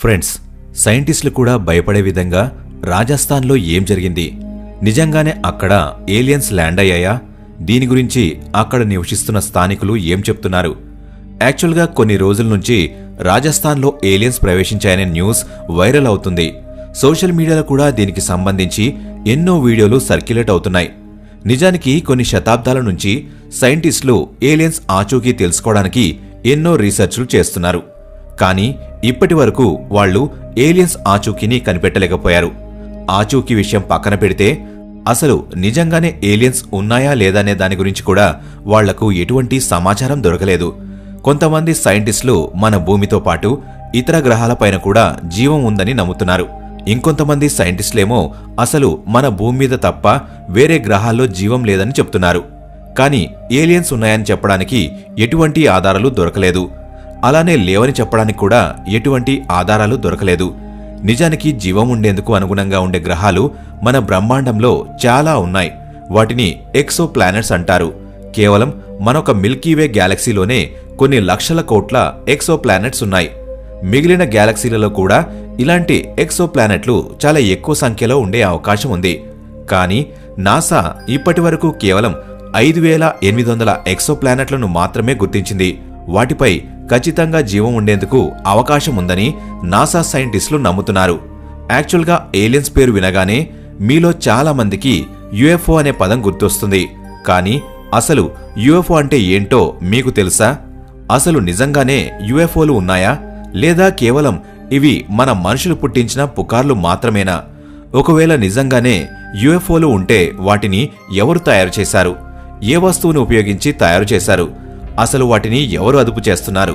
Friends సైంటిస్టులు కూడా భయపడే విధంగా రాజస్థాన్లో ఏం జరిగింది? నిజంగానే అక్కడ ఏలియన్స్ ల్యాండ్ అయ్యాయా? దీని గురించి అక్కడ నివసిస్తున్న స్థానికులు ఏం చెప్తున్నారు? యాక్చువల్గా కొన్ని రోజుల నుంచి రాజస్థాన్లో ఏలియన్స్ ప్రవేశించాయనే న్యూస్ వైరల్ అవుతుంది. సోషల్ మీడియాలో కూడా దీనికి సంబంధించి ఎన్నో వీడియోలు సర్క్యులేట్ అవుతున్నాయి. నిజానికి కొన్ని శతాబ్దాల నుంచి సైంటిస్టులు ఏలియన్స్ ఆచూకీ తెలుసుకోవడానికి ఎన్నో రీసెర్చ్లు చేస్తున్నారు. కానీ ఇప్పటి వరకు వాళ్ళు ఏలియన్స్ ఆచూకీని కనిపెట్టలేకపోయారు. ఆచూకీ విషయం పక్కన పెడితే అసలు నిజంగానే ఏలియన్స్ ఉన్నాయా లేదా అనే దాని గురించి కూడా వాళ్ళకు ఎటువంటి సమాచారం దొరకలేదు. కొంతమంది సైంటిస్టులు మన భూమితో పాటు ఇతర గ్రహాలపైన కూడా జీవం ఉందని నమ్ముతున్నారు. ఇంకొంతమంది సైంటిస్టులేమో అసలు మన భూమి మీద తప్ప వేరే గ్రహాల్లో జీవం లేదని చెప్తున్నారు. కానీ ఏలియన్స్ ఉన్నాయని చెప్పడానికి ఎటువంటి ఆధారాలు దొరకలేదు. అలానే లేవని చెప్పడానికి కూడా ఎటువంటి ఆధారాలు దొరకలేదు. నిజానికి జీవం ఉండేందుకు అనుగుణంగా ఉండే గ్రహాలు మన బ్రహ్మాండంలో చాలా ఉన్నాయి. వాటిని ఎక్సో ప్లానెట్స్ అంటారు. కేవలం మనొక మిల్కీవే గ్యాలక్సీలోనే కొన్ని లక్షల కోట్ల ఎక్సో ప్లానెట్స్ ఉన్నాయి. మిగిలిన గ్యాలక్సీలలో కూడా ఇలాంటి ఎక్సో ప్లానెట్లు చాలా ఎక్కువ సంఖ్యలో ఉండే అవకాశం ఉంది. కానీ నాసా ఇప్పటి వరకు కేవలం ఐదు వేల ఎనిమిది వందల ఎక్సో ప్లానెట్లను మాత్రమే గుర్తించింది. వాటిపై ఖచ్చితంగా జీవం ఉండేందుకు అవకాశం ఉందని నాసా సైంటిస్టులు నమ్ముతున్నారు. యాక్చువల్గా ఏలియన్స్ పేరు వినగానే మీలో చాలా మందికి యుఎఫ్ఓ అనే పదం గుర్తొస్తుంది. కానీ అసలు యుఎఫ్ఓ అంటే ఏంటో మీకు తెలుసా? అసలు నిజంగానే యుఎఫ్ఓలు ఉన్నాయా? లేదా కేవలం ఇవి మన మనుషులు పుట్టించిన పుకార్లు మాత్రమేనా? ఒకవేళ నిజంగానే యుఎఫ్ఓలు ఉంటే వాటిని ఎవరు తయారు చేశారు? ఏ వస్తువును ఉపయోగించి తయారు చేశారు? అసలు వాటిని ఎవరు అదుపు చేస్తున్నారు?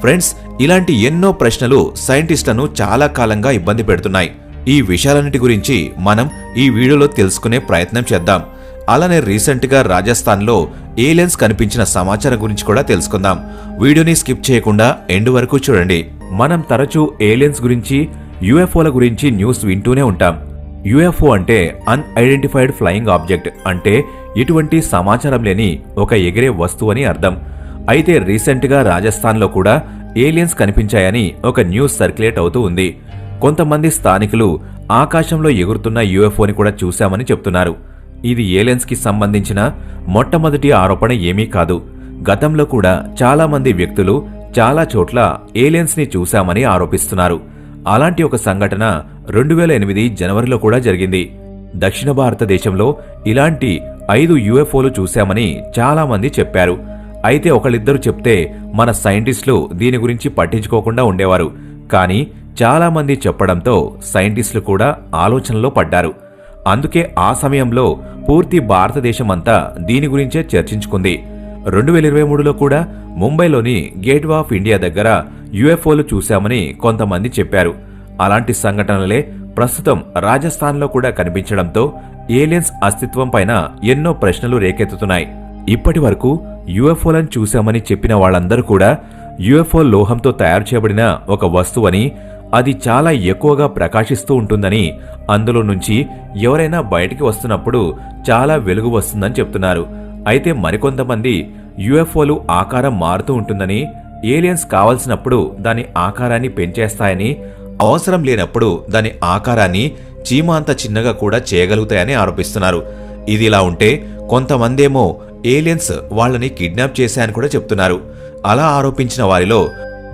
ఫ్రెండ్స్ ఇలాంటి ఎన్నో ప్రశ్నలు సైంటిస్టులను చాలా కాలంగా ఇబ్బంది పెడుతున్నాయి. ఈ విషయాలన్నిటి గురించి మనం ఈ వీడియోలో తెలుసుకునే ప్రయత్నం చేద్దాం. అలానే రీసెంట్గా రాజస్థాన్లో ఏలియన్స్ కనిపించిన సమాచారం గురించి కూడా తెలుసుకుందాం. వీడియోని స్కిప్ చేయకుండా ఎండ్ వరకు చూడండి. మనం తరచూ ఏలియన్స్ గురించి యుఎఫ్ఓల గురించి న్యూస్ వింటూనే ఉంటాం. యుఎఫ్ఓ అంటే అన్ఐడెంటిఫైడ్ ఫ్లయింగ్ ఆబ్జెక్ట్ అంటే ఎటువంటి సమాచారం లేని ఒక ఎగిరే వస్తువు అని అర్థం. అయితే రీసెంట్గా రాజస్థాన్లో కూడా ఏలియన్స్ కనిపించాయని ఒక న్యూస్ సర్క్యులేట్ అవుతూ ఉంది. కొంతమంది స్థానికులు ఆకాశంలో ఎగురుతున్న యుఎఫ్ఓని కూడా చూశామని చెప్తున్నారు. ఇది ఏలియన్స్కి సంబంధించిన మొట్టమొదటి ఆరోపణ ఏమీ కాదు. గతంలో కూడా చాలామంది వ్యక్తులు చాలా చోట్ల ఏలియన్స్ని చూశామని ఆరోపిస్తున్నారు. అలాంటి ఒక సంఘటన రెండు వేల ఎనిమిది జనవరిలో కూడా జరిగింది. దక్షిణ భారతదేశంలో ఇలాంటి ఐదు యుఎఫ్ఓలు చూశామని చాలామంది చెప్పారు. అయితే ఒకళ్ళిద్దరు చెప్తే మన సైంటిస్టులు దీని గురించి పట్టించుకోకుండా ఉండేవారు. కానీ చాలామంది చెప్పడంతో సైంటిస్టులు కూడా ఆలోచనలో పడ్డారు. అందుకే ఆ సమయంలో పూర్తి భారతదేశం అంతా దీని గురించే చర్చించుకుంది. రెండు వేల ఇరవై మూడులో కూడా ముంబైలోని గేట్ ఆఫ్ ఇండియా దగ్గర యుఎఫ్ఓలు చూశామని కొంతమంది చెప్పారు. అలాంటి సంఘటనలే ప్రస్తుతం రాజస్థాన్లో కూడా కనిపించడంతో ఏలియన్స్ అస్తిత్వం పైన ఎన్నో ప్రశ్నలు రేకెత్తుతున్నాయి. ఇప్పటి వరకు యుఎఫ్ఓలను చూశామని చెప్పిన వాళ్ళందరూ కూడా యుఎఫ్ఓ లోహంతో తయారు చేయబడిన ఒక వస్తువని అది చాలా ఎక్కువగా ప్రకాశిస్తూ ఉంటుందని అందులో నుంచి ఎవరైనా బయటికి వస్తున్నప్పుడు చాలా వెలుగు వస్తుందని చెప్తున్నారు. అయితే మరికొంతమంది యుఎఫ్ఓలు ఆకారం మారుతూ ఉంటుందని ఏలియన్స్ కావలసినప్పుడు దాని ఆకారాన్ని పెంచేస్తాయని అవసరం లేనప్పుడు దాని ఆకారాన్ని చీమ అంత చిన్నగా కూడా చేయగలుగుతాయని ఆరోపిస్తున్నారు. ఇది ఇలా ఉంటే కొంతమందేమో ఏలియన్స్ వాళ్ళని కిడ్నాప్ చేశాయని కూడా చెప్తున్నారు. అలా ఆరోపించిన వారిలో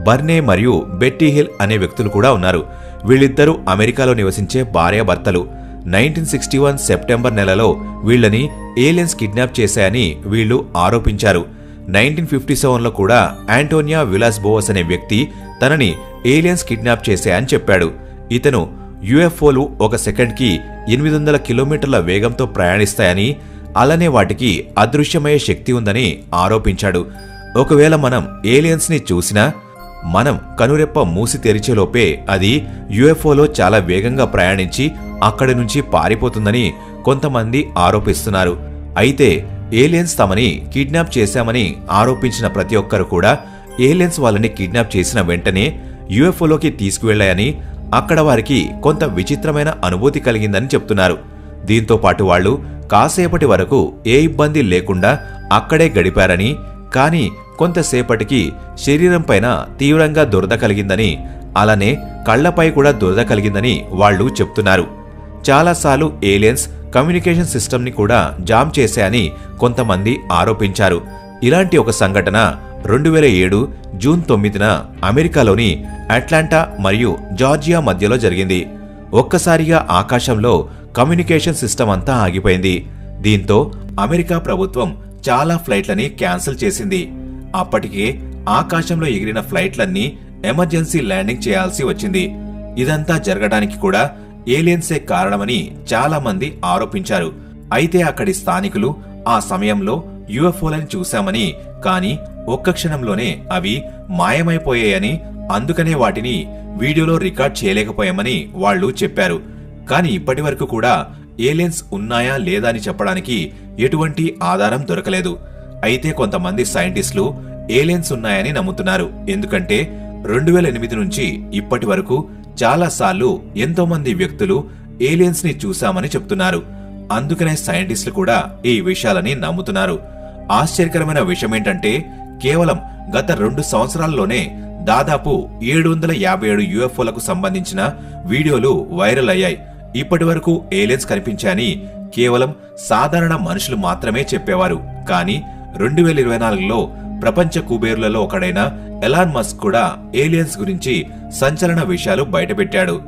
బర్నే మరియు బెట్టీ హిల్ అనే వ్యక్తులు కూడా ఉన్నారు. వీళ్ళిద్దరూ అమెరికాలో నివసించే భార్యాభర్తలు. నైన్టీన్ సిక్స్టీ వన్ సెప్టెంబర్ నెలలో వీళ్ళని ఏలియన్స్ కిడ్నాప్ చేశాయని వీళ్ళు ఆరోపించారు. నైన్టీన్ ఫిఫ్టీ సెవెన్లో కూడా యాంటోనియా విలాస్ బోవస్ అనే వ్యక్తి తనని ఏలియన్స్ కిడ్నాప్ చేశాయని చెప్పాడు. ఇతను యుఎఫ్ఓలు ఒక సెకండ్కి ఎనిమిది వందల కిలోమీటర్ల వేగంతో ప్రయాణిస్తాయని అలానే వాటికి అదృశ్యమయ్యే శక్తి ఉందని ఆరోపించాడు. ఒకవేళ మనం ఏలియన్స్ని చూసినా మనం కనురెప్ప మూసి తెరిచేలోపే అది యుఎఫ్ఓలో చాలా వేగంగా ప్రయాణించి అక్కడి నుంచి పారిపోతుందని కొంతమంది ఆరోపిస్తున్నారు. అయితే ఏలియన్స్ తమని కిడ్నాప్ చేశామని ఆరోపించిన ప్రతి ఒక్కరు కూడా ఏలియన్స్ వాళ్ళని కిడ్నాప్ చేసిన వెంటనే యుఎఫ్ఓలోకి తీసుకువెళ్ళాయని అక్కడ వారికి కొంత విచిత్రమైన అనుభూతి కలిగిందని చెప్తున్నారు. దీంతో పాటు వాళ్ళు కాసేపటి వరకు ఏ ఇబ్బంది లేకుండా అక్కడే గడిపారని కానీ కొంతసేపటికి శరీరం పైన తీవ్రంగా దురద కలిగిందని అలానే కళ్ళపై కూడా దురద కలిగిందని వాళ్ళు చెప్తున్నారు. చాలాసార్లు ఏలియన్స్ కమ్యూనికేషన్ సిస్టమ్ని కూడా జామ్ చేశాయని కొంతమంది ఆరోపించారు. ఇలాంటి ఒక సంఘటన రెండు వేల ఏడు జూన్ తొమ్మిదిన అమెరికాలోని అట్లాంటా మరియు జార్జియా మధ్యలో జరిగింది. ఒక్కసారిగా ఆకాశంలో కమ్యూనికేషన్ సిస్టమ్ అంతా ఆగిపోయింది. దీంతో అమెరికా ప్రభుత్వం చాలా ఫ్లైట్లని క్యాన్సిల్ చేసింది. అప్పటికే ఆకాశంలో ఎగిరిన ఫ్లైట్లన్నీ ఎమర్జెన్సీ ల్యాండింగ్ చేయాల్సి వచ్చింది. ఇదంతా జరగడానికి కూడా ఏలియన్సే కారణమని చాలా మంది ఆరోపించారు. అయితే అక్కడి స్థానికులు ఆ సమయంలో యుఎఫ్ఓలను చూశామని కానీ ఒక్క క్షణంలోనే అవి మాయమైపోయాయని అందుకనే వాటిని వీడియోలో రికార్డ్ చేయలేకపోయామని వాళ్ళు చెప్పారు. కానీ ఇప్పటి వరకు కూడా ఏలియన్స్ ఉన్నాయా లేదా అని చెప్పడానికి ఎటువంటి ఆధారం దొరకలేదు. అయితే కొంతమంది సైంటిస్టులు ఏలియన్స్ ఉన్నాయని నమ్ముతున్నారు. ఎందుకంటే రెండు వేల ఎనిమిది నుంచి ఇప్పటి వరకు చాలాసార్లు ఎంతో మంది వ్యక్తులు ఏలియన్స్ని చూశామని చెప్తున్నారు. అందుకనే సైంటిస్టులు కూడా ఈ విషయాలని నమ్ముతున్నారు. ఆశ్చర్యకరమైన విషయం ఏంటంటే కేవలం గత రెండు సంవత్సరాల్లోనే దాదాపు ఏడు వందల యాభై ఏడు యుఎఫ్ఓలకు సంబంధించిన వీడియోలు వైరల్ అయ్యాయి. ఇప్పటి వరకు ఏలియన్స్ కనిపించాయని కేవలం సాధారణ మనుషులు మాత్రమే చెప్పేవారు. కానీ రెండు వేల ఇరవై నాలుగులో ప్రపంచ కుబేరులలో ఒకడైన ఎలాన్ మస్క్ కూడా ఏలియన్స్ గురించి సంచలన విషయాలు బయటపెట్టాడు.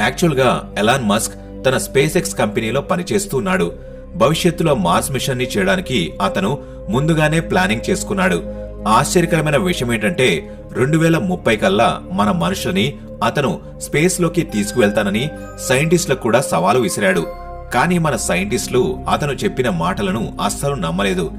యాక్చువల్గా ఎలాన్ మస్క్ తన స్పేస్ ఎక్స్ కంపెనీలో పనిచేస్తున్నాడు భవిష్యత్తులో మార్స్ మిషన్ని చేయడానికి అతను ముందుగానే ప్లానింగ్ చేసుకున్నాడు. ఆశ్చర్యకరమైన విషయం ఏంటంటే రెండు వేల ముప్పై కల్లా మన మనుషులని అతను స్పేస్లోకి తీసుకువెళ్తానని సైంటిస్టులకు కూడా సవాలు విసిరాడు. కానీ మన సైంటిస్టులు అతను చెప్పిన మాటలను అస్సలు నమ్మలేదు.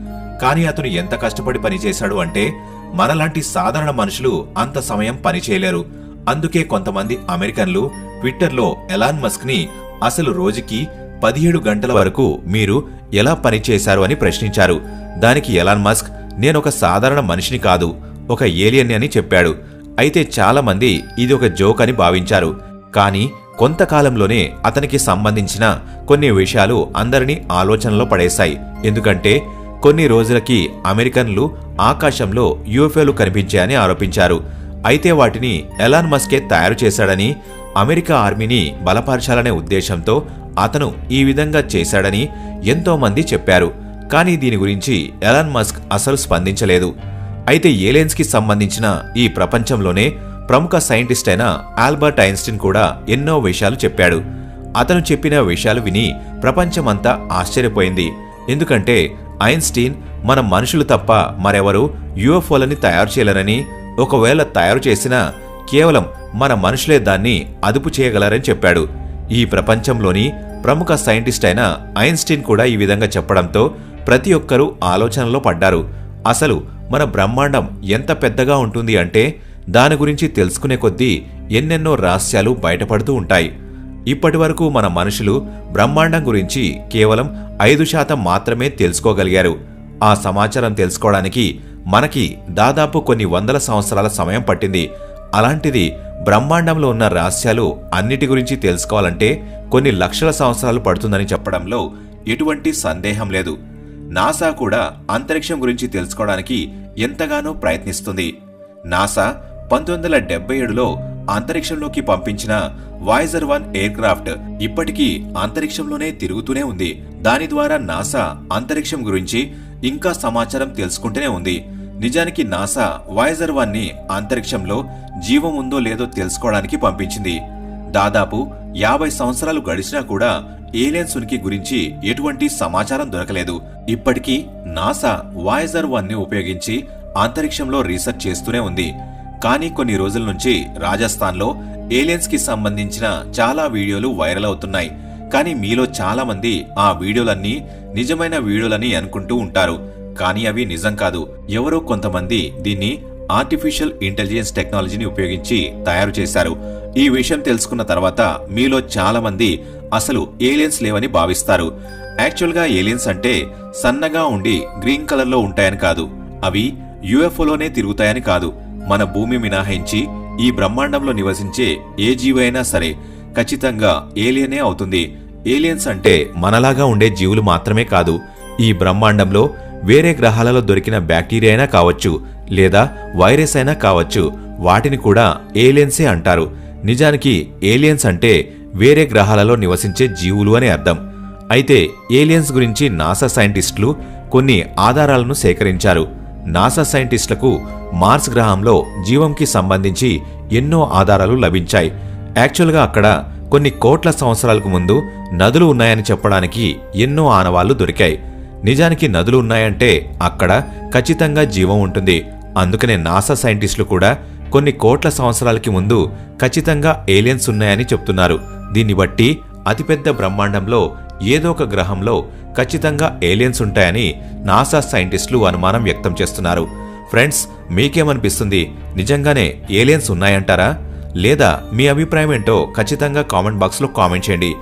కానీ అతను ఎంత కష్టపడి పనిచేశాడు అంటే మనలాంటి సాధారణ మనుషులు అంత సమయం పనిచేయలేరు. అందుకే కొంతమంది అమెరికన్లు ట్విట్టర్లో ఎలాన్ మస్క్ని అసలు రోజుకి పదిహేడు గంటల వరకు మీరు ఎలా పనిచేశారు అని ప్రశ్నించారు. దానికి ఎలాన్ మస్క్ నేనొక సాధారణ మనిషిని కాదు ఒక ఏలియన్ని అని చెప్పాడు. అయితే చాలామంది ఇది ఒక జోక్ అని భావించారు. కానీ కొంతకాలంలోనే అతనికి సంబంధించిన కొన్ని విషయాలు అందరినీ ఆలోచనలో పడేశాయి. ఎందుకంటే కొన్ని రోజులకి అమెరికన్లు ఆకాశంలో యూఎఫ్ఏలు కనిపించాయని ఆరోపించారు. అయితే వాటిని ఎలాన్ మస్కే తయారు చేశాడని అమెరికా ఆర్మీని బలపరచాలనే ఉద్దేశంతో అతను ఈ విధంగా చేశాడని ఎంతోమంది చెప్పారు. కానీ దీని గురించి ఎలాన్ మస్క్ అసలు స్పందించలేదు. అయితే ఏలియన్స్కి సంబంధించిన ఈ ప్రపంచంలోనే ప్రముఖ సైంటిస్ట్ అయిన ఆల్బర్ట్ ఐన్స్టీన్ కూడా ఎన్నో విషయాలు చెప్పాడు. అతను చెప్పిన విషయాలు విని ప్రపంచమంతా ఆశ్చర్యపోయింది. ఎందుకంటే ఐన్స్టీన్ మన మనుషులు తప్ప మరెవరూ యుఎఫ్ఓలని తయారు చేయలేరని ఒకవేళ తయారు చేసినా కేవలం మన మనుషులే దాన్ని అదుపు చేయగలరని చెప్పాడు. ఈ ప్రపంచంలోని ప్రముఖ సైంటిస్ట్ అయిన ఐన్స్టీన్ కూడా ఈ విధంగా చెప్పడంతో ప్రతి ఒక్కరూ ఆలోచనలో పడ్డారు. అసలు మన బ్రహ్మాండం ఎంత పెద్దగా ఉంటుంది అంటే దాని గురించి తెలుసుకునే కొద్దీ ఎన్నెన్నో రహస్యాలు బయటపడుతూ ఉంటాయి. ఇప్పటి వరకు మన మనుషులు బ్రహ్మాండం గురించి కేవలం ఐదు శాతం మాత్రమే తెలుసుకోగలిగారు. ఆ సమాచారం తెలుసుకోవడానికి మనకి దాదాపు కొన్ని వందల సంవత్సరాల సమయం పట్టింది. అలాంటిది బ్రహ్మాండంలో ఉన్న రహస్యాలు అన్నిటి గురించి తెలుసుకోవాలంటే కొన్ని లక్షల సంవత్సరాలు పడుతుందని చెప్పడంలో ఎటువంటి సందేహం లేదు. నాసా కూడా అంతరిక్షం గురించి తెలుసుకోవడానికి ఎంతగానో ప్రయత్నిస్తుంది. నాసా పంతొమ్మిది వందల డెబ్బై ఏడులో అంతరిక్షంలోకి పంపించిన వాయిజర్ వన్ ఎయిర్క్రాఫ్ట్ ఇప్పటికీ అంతరిక్షంలోనే తిరుగుతూనే ఉంది. దాని ద్వారా నాసా అంతరిక్షం గురించి ఇంకా సమాచారం తెలుసుకుంటూనే ఉంది. నిజానికి నాసా వాయిజర్ వన్ని అంతరిక్షంలో జీవం ఉందో లేదో తెలుసుకోవడానికి పంపించింది. దాదాపు యాభై సంవత్సరాలు గడిచినా కూడా ఏలియన్స్ ఉనికి గురించి ఎటువంటి సమాచారం దొరకలేదు. ఇప్పటికీ నాసా వాయిజర్ వన్ని ఉపయోగించి అంతరిక్షంలో రీసెర్చ్ చేస్తూనే ఉంది. కానీ కొన్ని రోజుల నుంచి రాజస్థాన్లో ఏలియన్స్కి సంబంధించిన చాలా వీడియోలు వైరల్ అవుతున్నాయి. కానీ మీలో చాలా మంది ఆ వీడియోలన్నీ నిజమైన వీడియోలని అనుకుంటూ ఉంటారు. కానీ అవి నిజం కాదు. ఎవరో కొంతమంది దీన్ని ఆర్టిఫిషియల్ ఇంటెలిజెన్స్ టెక్నాలజీని ఉపయోగించి తయారు చేశారు. ఈ విషయం తెలుసుకున్న తర్వాత మీలో చాలా మంది అసలు ఏలియన్స్ లేవని భావిస్తారు. యాక్చువల్గా ఏలియన్స్ అంటే సన్నగా ఉండి గ్రీన్ కలర్లో ఉంటాయని కాదు. అవి యుఎఫ్ఓలోనే తిరుగుతాయని కాదు. మన భూమి మినహాయించి ఈ బ్రహ్మాండంలో నివసించే ఏ జీవైనా సరే ఖచ్చితంగా ఏలియనే అవుతుంది. ఏలియన్స్ అంటే మనలాగా ఉండే జీవులు మాత్రమే కాదు. ఈ బ్రహ్మాండంలో వేరే గ్రహాలలో దొరికిన బ్యాక్టీరియా అయినా కావచ్చు లేదా వైరస్ అయినా కావచ్చు వాటిని కూడా ఏలియన్సే అంటారు. నిజానికి ఏలియన్స్ అంటే వేరే గ్రహాలలో నివసించే జీవులు అని అర్థం. అయితే ఏలియన్స్ గురించి నాసా సైంటిస్టులు కొన్ని ఆధారాలను సేకరించారు. నాసా సైంటిస్టులకు మార్స్ గ్రహంలో జీవంకి సంబంధించి ఎన్నో ఆధారాలు లభించాయి. యాక్చువల్గా అక్కడ కొన్ని కోట్ల సంవత్సరాలకు ముందు నదులు ఉన్నాయని చెప్పడానికి ఎన్నో ఆనవాళ్ళు దొరికాయి. నిజానికి నదులు ఉన్నాయంటే అక్కడ ఖచ్చితంగా జీవం ఉంటుంది. అందుకనే నాసా సైంటిస్టులు కూడా కొన్ని కోట్ల సంవత్సరాలకి ముందు ఖచ్చితంగా ఏలియన్స్ ఉన్నాయని చెప్తున్నారు. దీన్ని బట్టి అతిపెద్ద బ్రహ్మాండంలో ఏదో ఒక గ్రహంలో ఖచ్చితంగా ఏలియన్స్ ఉంటాయని నాసా సైంటిస్టులు అనుమానం వ్యక్తం చేస్తున్నారు. ఫ్రెండ్స్ మీకేమనిపిస్తుంది? నిజంగానే ఏలియన్స్ ఉన్నాయంటారా? లేదా మీ అభిప్రాయం ఏంటో ఖచ్చితంగా కామెంట్ బాక్స్లో కామెంట్ చేయండి.